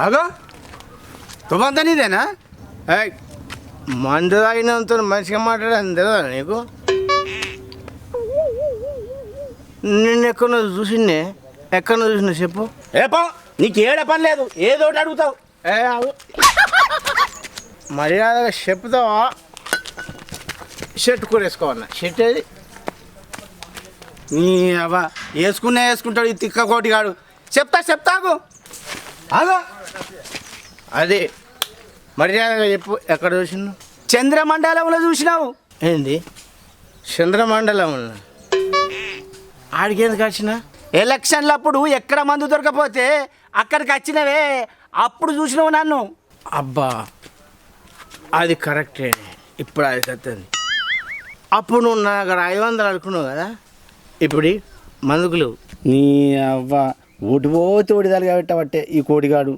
అగో తుమ్మంతా నీదేనా మందు తాగినంత మంచిగా మాట్లాడని తెలియదా నీకు? నిన్ను ఎక్కడో చూసిండే. ఎక్కడో చూసిన చెప్పు. ఏ పో నీకు ఏడ పని లేదు ఏదో ఒకటి అడుగుతావు. ఏ ఆగు. మర్యాదగా చెప్తావా షర్ట్ కూడా షర్ట్ ఏది? నీ అవ్వ. వేసుకునే వేసుకుంటాడు ఈ తిక్క కోటిగాడు చెప్తా చెప్తాకు ఆగో. అది మర్యాదగా చెప్పు ఎక్కడ చూసినావు చంద్రమండలంలో చూసినావు. ఏంది? చంద్రమండలం ఆడికి ఎందుకు వచ్చిన? ఎలక్షన్లప్పుడు ఎక్కడ మందు దొరకపోతే అక్కడికి వచ్చినవే. అప్పుడు చూసినావు నన్ను. అబ్బా అది కరెక్టే. ఇప్పుడు అది కత్తంది అప్పుడు నువ్వు నా దగ్గర ఐదు వందలు అనుకున్నావు కదా? ఇప్పుడు మందుకులు. నీ అవ్వ ఓటి పోతే ఓడి తలగా పెట్టబట్టే ఈ కోడిగాడు.